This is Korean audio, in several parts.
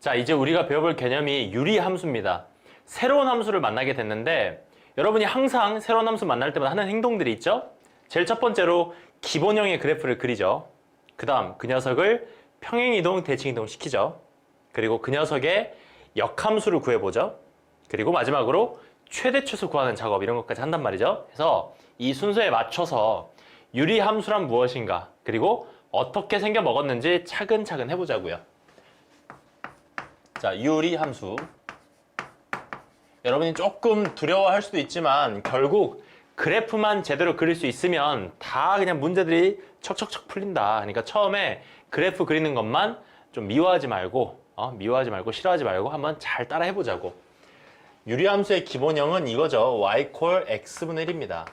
자, 이제 우리가 배워볼 개념이 유리 함수입니다. 새로운 함수를 만나게 됐는데 여러분이 항상 새로운 함수 만날 때마다 하는 행동들이 있죠? 제일 첫 번째로 기본형의 그래프를 그리죠. 그 다음 그 녀석을 평행이동, 대칭이동 시키죠. 그리고 그 녀석의 역함수를 구해보죠. 그리고 마지막으로 최대치수 구하는 작업 이런 것까지 한단 말이죠. 그래서 이 순서에 맞춰서 유리 함수란 무엇인가 그리고 어떻게 생겨 먹었는지 차근차근 해보자고요. 자, 유리 함수. 여러분이 조금 두려워할 수도 있지만 결국 그래프만 제대로 그릴 수 있으면 다 그냥 문제들이 척척척 풀린다. 그러니까 처음에 그래프 그리는 것만 좀 미워하지 말고 어, 미워하지 말고 싫어하지 말고 한번 잘 따라 해보자고. 유리함수의 기본형은 이거죠. y 콜 x분의 1입니다.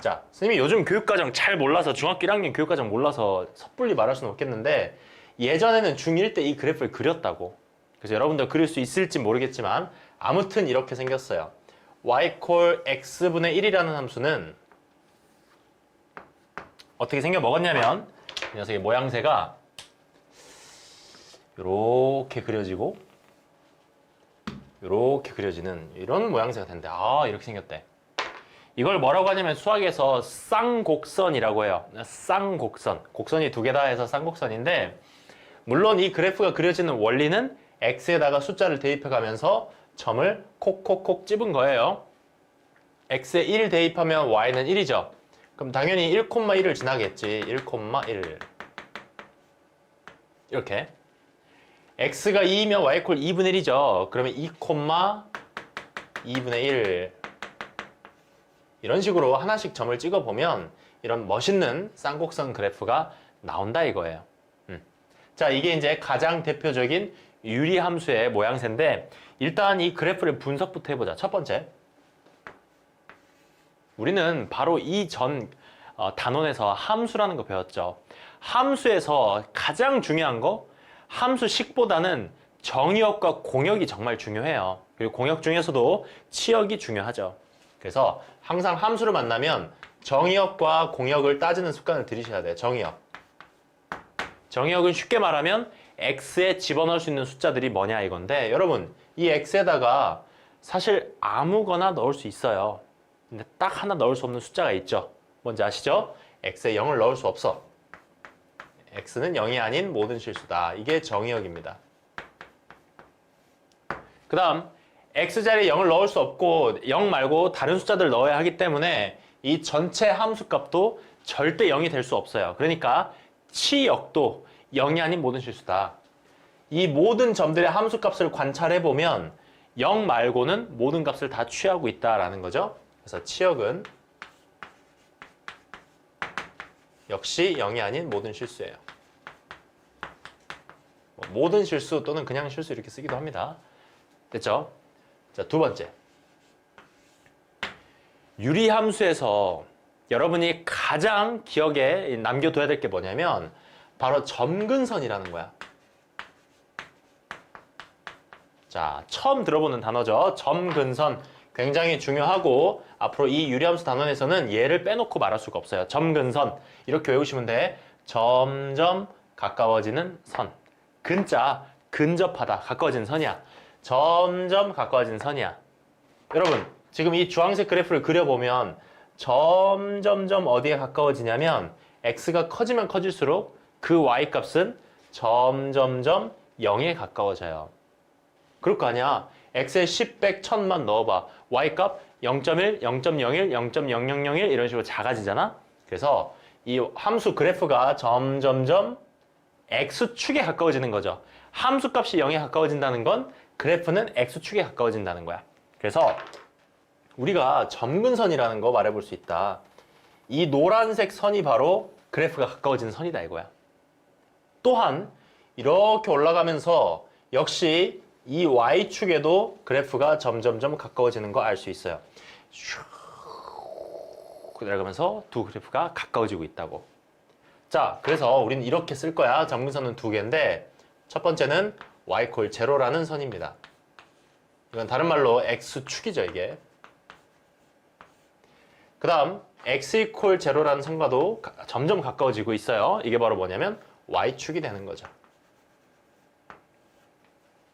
자, 선생님이 요즘 교육과정 잘 몰라서 중학교 1학년 교육과정 몰라서 섣불리 말할 수는 없겠는데 예전에는 중1 때 이 그래프를 그렸다고. 그래서 여러분들 그릴 수 있을지 모르겠지만 아무튼 이렇게 생겼어요. y 콜 x분의 1이라는 함수는 어떻게 생겨 먹었냐면 이 녀석의 모양새가 이렇게 그려지고 이렇게 그려지는 이런 모양새가 된대. 아 이렇게 생겼대. 이걸 뭐라고 하냐면 수학에서 쌍곡선이라고 해요. 쌍곡선. 곡선이 두 개 다 해서 쌍곡선인데 물론 이 그래프가 그려지는 원리는 x에다가 숫자를 대입해 가면서 점을 콕콕콕 찝은 거예요. x에 1 대입하면 y는 1이죠. 그럼 당연히 1,1을 지나겠지. 1,1 이렇게 x가 2이면 y 콜 2분의 1이죠. 그러면 2, 2분의 1 이런 식으로 하나씩 점을 찍어 보면 이런 멋있는 쌍곡선 그래프가 나온다 이거예요. 음. 자, 이게 이제 가장 대표적인 유리함수의 모양새인데 일단 이 그래프를 분석부터 해보자. 첫 번째, 우리는 바로 이전 어, 단원에서 함수라는 거 배웠죠. 함수에서 가장 중요한 거 함수식보다는 정의역과 공역이 정말 중요해요. 그리고 공역 중에서도 치역이 중요하죠. 그래서 항상 함수를 만나면 정의역과 공역을 따지는 습관을 들이셔야 돼요. 정의역. 정의역은 쉽게 말하면 x에 집어넣을 수 있는 숫자들이 뭐냐 이건데 여러분 이 x에다가 사실 아무거나 넣을 수 있어요. 근데 딱 하나 넣을 수 없는 숫자가 있죠. 뭔지 아시죠? x에 0을 넣을 수 없어. x는 0이 아닌 모든 실수다. 이게 정의역입니다. 그 다음 x자리에 0을 넣을 수 없고 0 말고 다른 숫자들 넣어야 하기 때문에 이 전체 함수값도 절대 0이 될 수 없어요. 그러니까 치역도 0이 아닌 모든 실수다. 이 모든 점들의 함수값을 관찰해 보면 0 말고는 모든 값을 다 취하고 있다라는 거죠. 그래서 치역은 역시 0이 아닌 모든 실수예요. 뭐 모든 실수 또는 그냥 실수 이렇게 쓰기도 합니다. 됐죠? 자, 두 번째. 유리함수에서 여러분이 가장 기억에 남겨둬야 될 게 뭐냐면 바로 점근선이라는 거야. 자, 처음 들어보는 단어죠. 점근선. 굉장히 중요하고 앞으로 이 유리함수 단원에서는 얘를 빼놓고 말할 수가 없어요. 점근선. 이렇게 외우시면 돼. 점점 가까워지는 선. 근자 근접하다. 가까워지는 선이야. 점점 가까워지는 선이야. 여러분, 지금 이 주황색 그래프를 그려보면 점점점 어디에 가까워지냐면 x가 커지면 커질수록 그 y 값은 점점점 0에 가까워져요. 그럴 거 아니야. x에 10, 100, 1000만 넣어봐. y 값 0.1, 0.01, 0.0001 이런 식으로 작아지잖아. 그래서 이 함수 그래프가 점점점 x축에 가까워지는 거죠. 함수 값이 0에 가까워진다는 건 그래프는 x축에 가까워진다는 거야. 그래서 우리가 점근선이라는 거 말해볼 수 있다. 이 노란색 선이 바로 그래프가 가까워지는 선이다 이거야. 또한 이렇게 올라가면서 역시 이 y축에도 그래프가 점점점 가까워지는 거 알 수 있어요. 슉 내려가면서 두 그래프가 가까워지고 있다고. 자, 그래서 우리는 이렇게 쓸 거야. 점근선은 두 개인데 첫 번째는 y 콜 제로라는 선입니다. 이건 다른 말로 x축이죠, 이게. 그 다음 x 이퀄 제로라는 선과도 가- 점점 가까워지고 있어요. 이게 바로 뭐냐면 y축이 되는 거죠.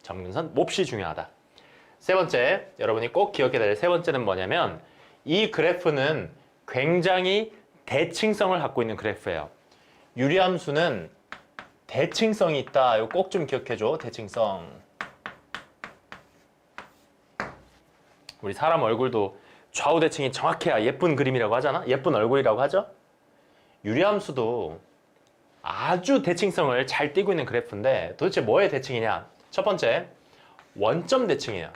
점근선 몹시 중요하다. 세 번째, 여러분이 꼭 기억해야 될 세 번째는 뭐냐면 이 그래프는 굉장히 대칭성을 갖고 있는 그래프예요. 유리함수는 대칭성이 있다. 이거 꼭 좀 기억해줘. 대칭성. 우리 사람 얼굴도 좌우 대칭이 정확해야 예쁜 그림이라고 하잖아. 예쁜 얼굴이라고 하죠. 유리함수도 아주 대칭성을 잘 띄고 있는 그래프인데 도대체 뭐의 대칭이냐? 첫 번째, 원점 대칭이에요.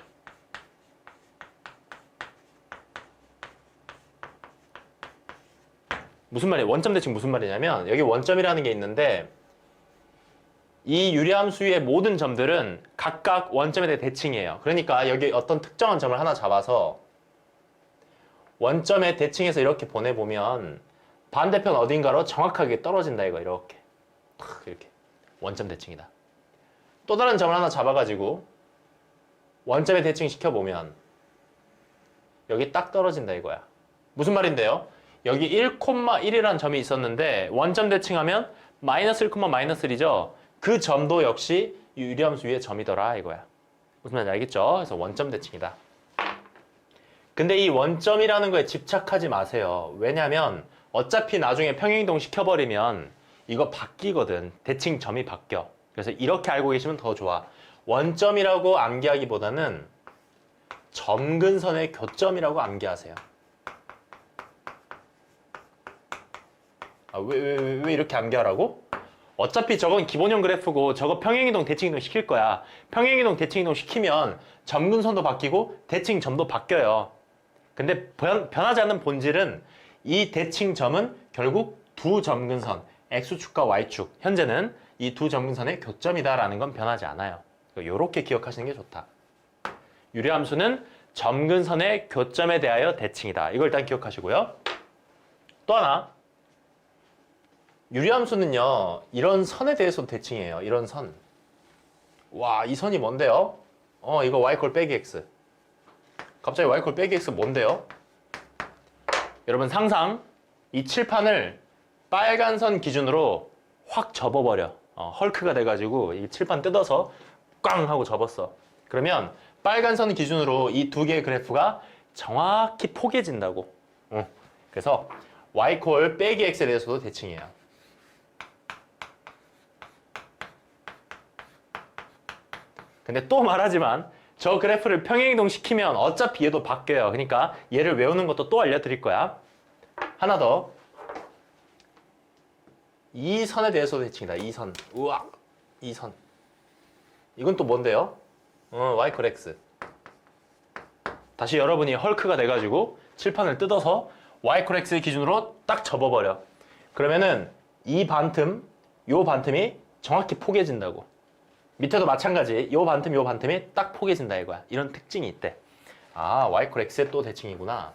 무슨 말이에요? 원점 대칭 무슨 말이냐면 여기 원점이라는 게 있는데 이 유리함수의 모든 점들은 각각 원점에 대해 대칭이에요. 그러니까 여기 어떤 특정한 점을 하나 잡아서 원점에 대칭해서 이렇게 보내보면 반대편 어딘가로 정확하게 떨어진다 이거 이렇게 탁 이렇게 원점 대칭이다. 또 다른 점을 하나 잡아가지고 원점에 대칭 시켜보면 여기 딱 떨어진다 이거야. 무슨 말인데요? 여기 1,1이라는 점이 있었는데 원점 대칭하면 마이너스 1, 마이너스 1이죠. 그 점도 역시 유리함수 위에 점이더라 이거야. 무슨 말인지 알겠죠? 그래서 원점 대칭이다. 근데 이 원점이라는 거에 집착하지 마세요. 왜냐면 어차피 나중에 평행이동 시켜버리면 이거 바뀌거든. 대칭 점이 바뀌어. 그래서 이렇게 알고 계시면 더 좋아. 원점이라고 암기하기보다는 점근선의 교점이라고 암기하세요. 아, 왜, 왜, 왜, 왜 이렇게 암기하라고? 어차피 저건 기본형 그래프고 저거 평행이동 대칭이동 시킬 거야. 평행이동 대칭이동 시키면 점근선도 바뀌고 대칭 점도 바뀌어요. 근데 변, 변하지 않는 본질은 이 대칭 점은 결국 두 점근선 X축과 Y축 현재는 이 두 점근선의 교점이다라는 건 변하지 않아요. 이렇게 기억하시는 게 좋다. 유리함수는 점근선의 교점에 대하여 대칭이다. 이걸 일단 기억하시고요. 또 하나 유리함수는요 이런 선에 대해서 대칭이에요. 이런 선. 와 이 선이 뭔데요? 어 이거 y 콜 빼기 x. 갑자기 y 콜 빼기 x 뭔데요? 여러분 상상 이 칠판을 빨간 선 기준으로 확 접어버려. 어, 헐크가 돼가지고 이 칠판 뜯어서 꽝 하고 접었어. 그러면 빨간 선 기준으로 이 두 개의 그래프가 정확히 포개진다고. 어. 그래서 y 콜 빼기 x에 대해서도 대칭이에요. 근데 또 말하지만 저 그래프를 평행이동 시키면 어차피 얘도 바뀌어요. 그러니까 얘를 외우는 것도 또 알려드릴 거야. 하나 더. 이 선에 대해서 대칭이다. 이 선. 우와. 이 선. 이건 또 뭔데요? 어, y 콜 x. 다시 여러분이 헐크가 돼가지고 칠판을 뜯어서 y 콜 x 기준으로 딱 접어버려. 그러면은 이 반틈, 요 반틈이 정확히 포개진다고. 밑에도 마찬가지. 요 반틈, 요 반틈이 딱 포개진다 이거야. 이런 특징이 있대. 아, y 콜 x의 또 대칭이구나.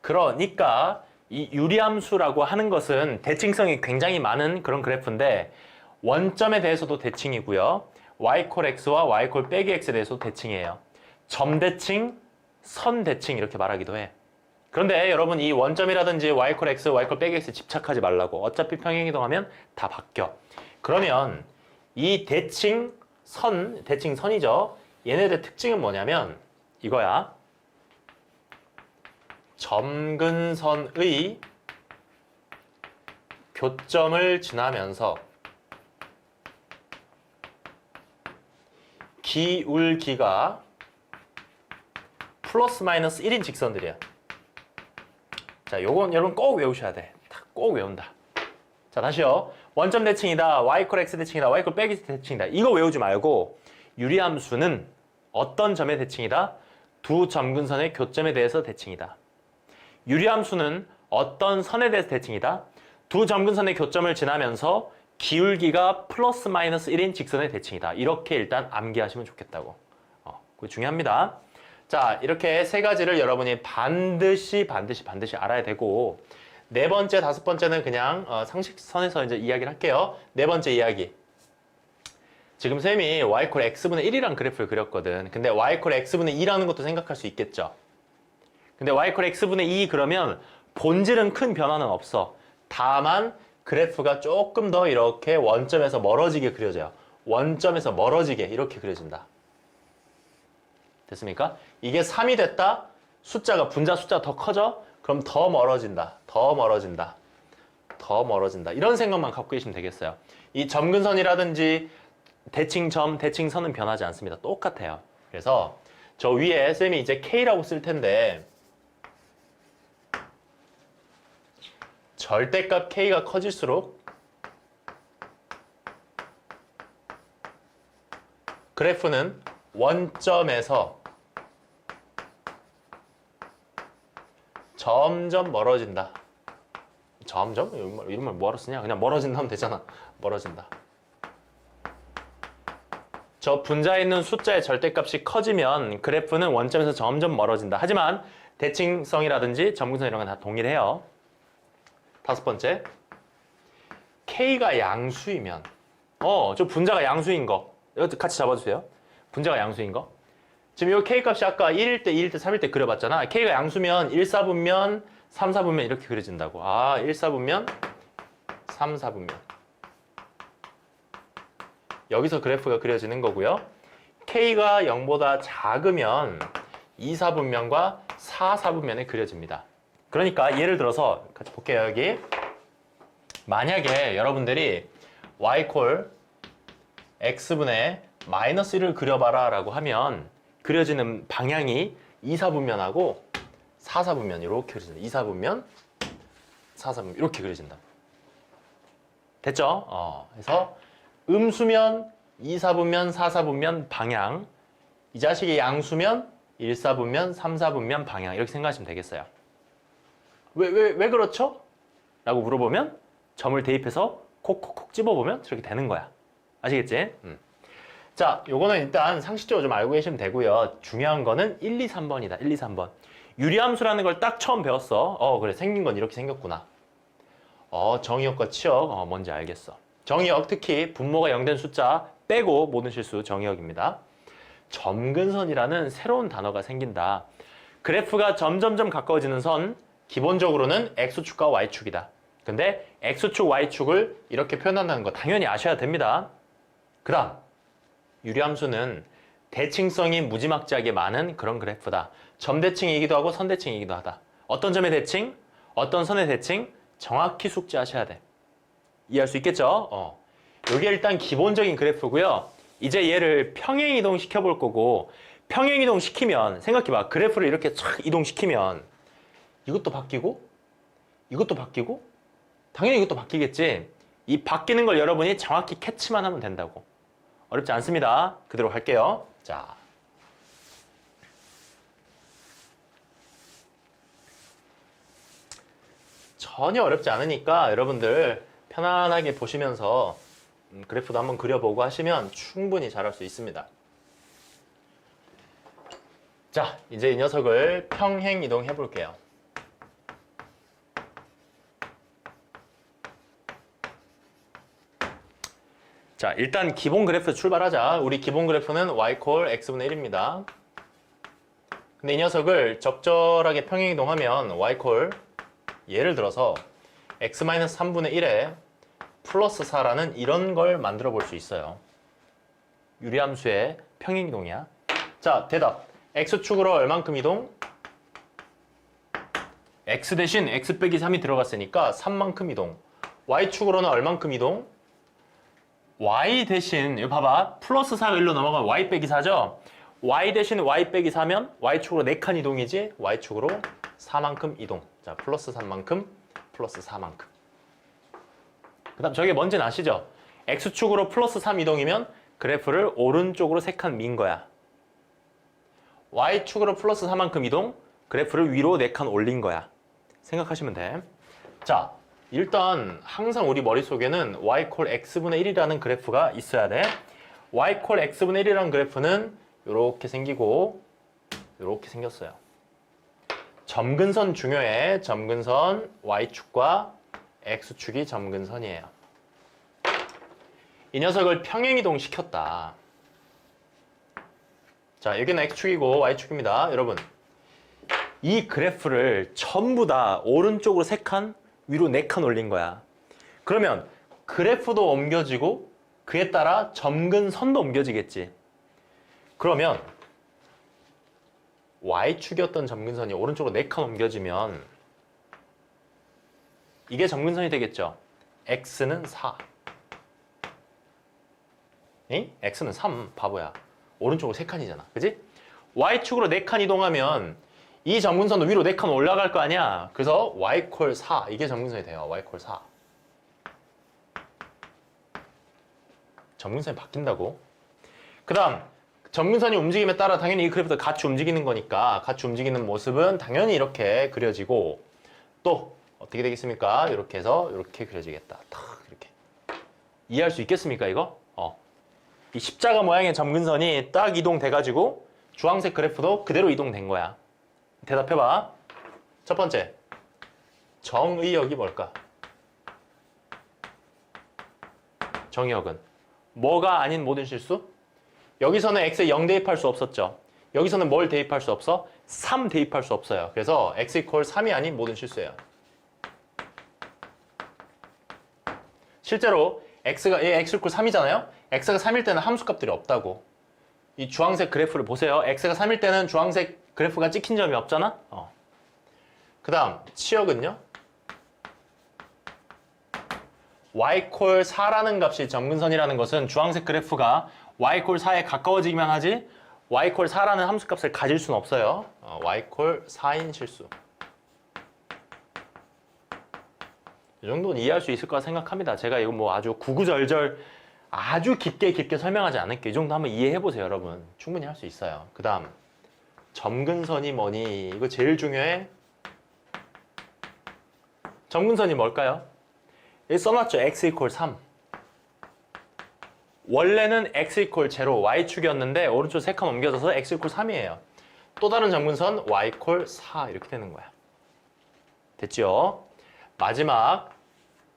그러니까 이 유리함수라고 하는 것은 대칭성이 굉장히 많은 그런 그래프인데 원점에 대해서도 대칭이고요. y 콜 x와 y 콜 빼기 x에 대해서도 대칭이에요. 점 대칭, 선 대칭 이렇게 말하기도 해. 그런데 여러분 이 원점이라든지 y 콜 x, y 콜 빼기 x 집착하지 말라고. 어차피 평행이동하면 다 바뀌어. 그러면 이 대칭 선, 대칭 선이죠. 얘네들 특징은 뭐냐면 이거야. 점근선의 교점을 지나면서 기울기가 플러스 마이너스 1인 직선들이야. 자, 요건 여러분 꼭 외우셔야 돼. 다꼭 외운다. 자, 다시요. 원점 대칭이다. y 콜 x 대칭이다. y 콜 빼기 대칭이다. 이거 외우지 말고 유리함수는 어떤 점의 대칭이다? 두 점근선의 교점에 대해서 대칭이다. 유리함수는 어떤 선에 대해서 대칭이다? 두 점근선의 교점을 지나면서 기울기가 플러스 마이너스 1인 직선의 대칭이다. 이렇게 일단 암기하시면 좋겠다고. 어, 그게 중요합니다. 자, 이렇게 세 가지를 여러분이 반드시 반드시 반드시 알아야 되고 네 번째, 다섯 번째는 그냥 어, 상식선에서 이제 이야기를 할게요. 네 번째 이야기. 지금 쌤이 y 콜 x분의 1이란 그래프를 그렸거든. 근데 y 콜 x분의 2라는 것도 생각할 수 있겠죠. 근데 y 콜 x분의 2 그러면 본질은 큰 변화는 없어. 다만 그래프가 조금 더 이렇게 원점에서 멀어지게 그려져요. 원점에서 멀어지게 이렇게 그려진다. 됐습니까? 이게 3이 됐다. 숫자가 분자 숫자가 더 커져. 그럼 더 멀어진다. 더 멀어진다. 더 멀어진다. 이런 생각만 갖고 계시면 되겠어요. 이 점근선이라든지 대칭점, 대칭선은 변하지 않습니다. 똑같아요. 그래서 저 위에 쌤이 이제 K라고 쓸 텐데 절대값 K가 커질수록 그래프는 원점에서 점점 멀어진다. 점점? 이런 말, 이런 말 뭐하러 쓰냐? 그냥 멀어진다 하면 되잖아. 멀어진다. 저 분자에 있는 숫자의 절대값이 커지면 그래프는 원점에서 점점 멀어진다. 하지만 대칭성이라든지 점근성 이런 건 다 동일해요. 다섯 번째. K가 양수이면 어, 저 분자가 양수인 거. 이거 같이 잡아주세요. 분자가 양수인 거. 지금 이 K 값이 아까 1일 때, 2일 때, 3일 때 그려봤잖아. K가 양수면 1, 4분면, 3, 4분면 이렇게 그려진다고. 아, 1, 4분면, 3, 4분면. 여기서 그래프가 그려지는 거고요. K가 0보다 작으면 2, 4분면과 4, 4분면에 그려집니다. 그러니까 예를 들어서 같이 볼게요, 여기. 만약에 여러분들이 y콜 x분의 마이너스 1을 그려봐라 라고 하면 그려지는 방향이 2, 4분면하고 4, 4분면 이렇게 그려진다. 2, 4분면, 4, 4분면 이렇게 그려진다. 됐죠? 어, 그래서 음수면 2, 4분면, 4, 4분면 방향 이 자식이 양수면 1, 4분면, 3, 4분면 방향 이렇게 생각하시면 되겠어요. 왜, 왜, 왜 그렇죠? 라고 물어보면 점을 대입해서 콕콕콕 집어보면 저렇게 되는 거야. 아시겠지? 음. 자, 요거는 일단 상식적으로 좀 알고 계시면 되고요. 중요한 거는 1, 2, 3번이다. 1, 2, 3번. 유리함수라는 걸 딱 처음 배웠어. 어, 그래. 생긴 건 이렇게 생겼구나. 어, 정의역과 치역. 어, 뭔지 알겠어. 정의역 특히 분모가 0된 숫자 빼고 모든 실수 정의역입니다. 점근선이라는 새로운 단어가 생긴다. 그래프가 점점점 가까워지는 선, 기본적으로는 x축과 y축이다. 근데 x축, y축을 이렇게 표현한다는 거 당연히 아셔야 됩니다. 그 다음, 유리함수는 대칭성이 무지막지하게 많은 그런 그래프다. 점대칭이기도 하고 선대칭이기도 하다. 어떤 점의 대칭, 어떤 선의 대칭 정확히 숙지하셔야 돼. 이해할 수 있겠죠? 어. 이게 일단 기본적인 그래프고요. 이제 얘를 평행 이동 시켜볼 거고 평행 이동 시키면 생각해봐. 그래프를 이렇게 촥 이동시키면 이것도 바뀌고 이것도 바뀌고 당연히 이것도 바뀌겠지. 이 바뀌는 걸 여러분이 정확히 캐치만 하면 된다고. 어렵지 않습니다. 그대로 갈게요. 자. 전혀 어렵지 않으니까 여러분들 편안하게 보시면서 음, 그래프도 한번 그려보고 하시면 충분히 잘할 수 있습니다. 자, 이제 이 녀석을 평행 이동해 볼게요. 자, 일단 기본 그래프 출발하자. 우리 기본 그래프는 y콜 x분의 1입니다. 근데 이 녀석을 적절하게 평행 이동하면 y콜 예를 들어서 x-3분의 1에 플러스 4라는 이런 걸 만들어 볼 수 있어요. 유리함수의 평행 이동이야. 자, 대답. x축으로 얼만큼 이동? x 대신 x 빼기 3이 들어갔으니까 3만큼 이동. y축으로는 얼만큼 이동? Y 대신 이거 봐봐. 플러스 4가 1로 넘어가면 y 빼기 4죠? y 대신 y 빼기 4면 y축으로 4칸 이동이지 y축으로 4만큼 이동. 자, 플러스 3만큼 플러스 4만큼. 그 다음 저게 뭔지는 아시죠? x축으로 플러스 3 이동이면 그래프를 오른쪽으로 3칸 민 거야. y축으로 플러스 4만큼 이동, 그래프를 위로 4칸 올린 거야. 생각하시면 돼. 자, 일단 항상 우리 머릿속에는 y콜 x분의 1이라는 그래프가 있어야 돼. y콜 x분의 1이라는 그래프는 이렇게 생기고 이렇게 생겼어요. 점근선 중요해. 점근선 y축과 x축이 점근선이에요. 이 녀석을 평행이동 시켰다. 자, 여기는 x축이고 y축입니다. 여러분, 이 그래프를 전부 다 오른쪽으로 3칸, 위로 4칸 올린 거야. 그러면 그래프도 옮겨지고 그에 따라 점근 선도 옮겨지겠지. 그러면 y축이었던 점근선이 오른쪽으로 4칸 옮겨지면 이게 점근선이 되겠죠. x는 4. 이? x는 3. 바보야. 오른쪽으로 3칸이잖아. 그지? y축으로 4칸 이동하면 이 점근선도 위로 4칸 올라갈 거 아니야. 그래서 y 콜 4. 이게 점근선이 돼요. y 콜 4. 점근선이 바뀐다고. 그 다음 점근선이 움직임에 따라 당연히 이 그래프도 같이 움직이는 거니까 같이 움직이는 모습은 당연히 이렇게 그려지고 또 어떻게 되겠습니까? 이렇게 해서 이렇게 그려지겠다. 탁 이렇게 이해할 수 있겠습니까? 이거? 어. 이 십자가 모양의 점근선이 딱 이동돼가지고 주황색 그래프도 그대로 이동된 거야. 대답해봐. 첫 번째 정의역이 뭘까? 정의역은 뭐가 아닌 모든 실수? 여기서는 x에 0 대입할 수 없었죠. 여기서는 뭘 대입할 수 없어? 3 대입할 수 없어요. 그래서 x 이퀄 3이 아닌 모든 실수예요. 실제로 x가 얘 x 이퀄 3이잖아요. x가 3일 때는 함수값들이 없다고. 이 주황색 그래프를 보세요. x가 3일 때는 주황색 그래프가 찍힌 점이 없잖아. 어. 그 다음 치역은요. y 콜 4라는 값이 점근선이라는 것은 주황색 그래프가 y 콜 4에 가까워지기만 하지 y 콜 4라는 함수값을 가질 수는 없어요. 어, y 콜 4인 실수. 이 정도는 이해할 수 있을 거라 생각합니다. 제가 이거 뭐 아주 구구절절 아주 깊게 깊게 설명하지 않을게요. 이 정도 한번 이해해 보세요, 여러분. 충분히 할 수 있어요. 그 다음 점근선이 뭐니? 이거 제일 중요해. 점근선이 뭘까요? 여기 써놨죠. x 이퀄 3. 원래는 x 이퀄 0, y축이었는데 오른쪽 3칸 옮겨져서 x 이퀄 3이에요. 또 다른 점근선 y 이퀄 4 이렇게 되는 거야. 됐죠? 마지막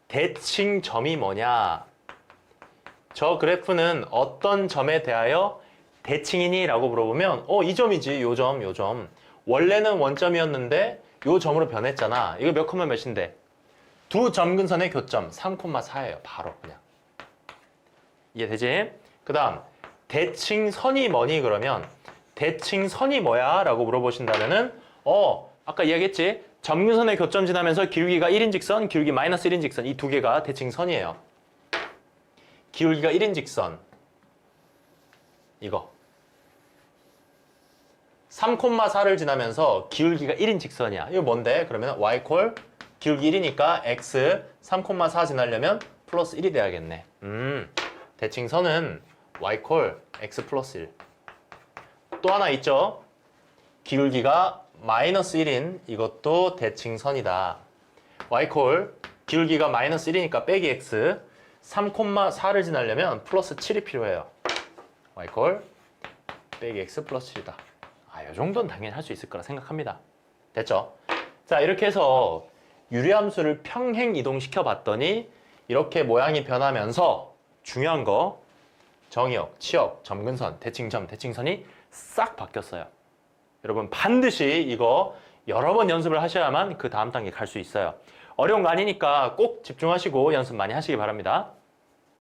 대칭점이 뭐냐? 저 그래프는 어떤 점에 대하여 대칭이니? 라고 물어보면 어, 이 점이지. 요 점, 요 점. 원래는 원점이었는데 요 점으로 변했잖아. 이거 몇 콤마 몇인데? 두 점근선의 교점 3,4예요. 바로 그냥. 이해되지? 그 다음 대칭선이 뭐니 그러면 대칭선이 뭐야? 라고 물어보신다면은 어 아까 이야기했지? 점근선의 교점 지나면서 기울기가 1인 직선, 기울기 마이너스 1인 직선 이 두 개가 대칭선이에요. 기울기가 1인 직선 이거 3,4를 지나면서 기울기가 1인 직선이야. 이거 뭔데? 그러면 y 콜 기울기 1이니까 x 3,4 지나려면 플러스 1이 돼야겠네. 음, 대칭선은 y 콜 x 플러스 1. 또 하나 있죠? 기울기가 마이너스 1인 이것도 대칭선이다. y 콜 기울기가 마이너스 1이니까 빼기 x 3,4를 지나려면 플러스 7이 필요해요. y 콜 빼기 x 플러스 7이다. 아, 이 정도는 당연히 할 수 있을 거라 생각합니다. 됐죠? 자, 이렇게 해서 유리함수를 평행 이동시켜 봤더니 이렇게 모양이 변하면서 중요한 거 정의역, 치역, 점근선, 대칭점, 대칭선이 싹 바뀌었어요. 여러분 반드시 이거 여러 번 연습을 하셔야만 그 다음 단계 갈 수 있어요. 어려운 거 아니니까 꼭 집중하시고 연습 많이 하시기 바랍니다.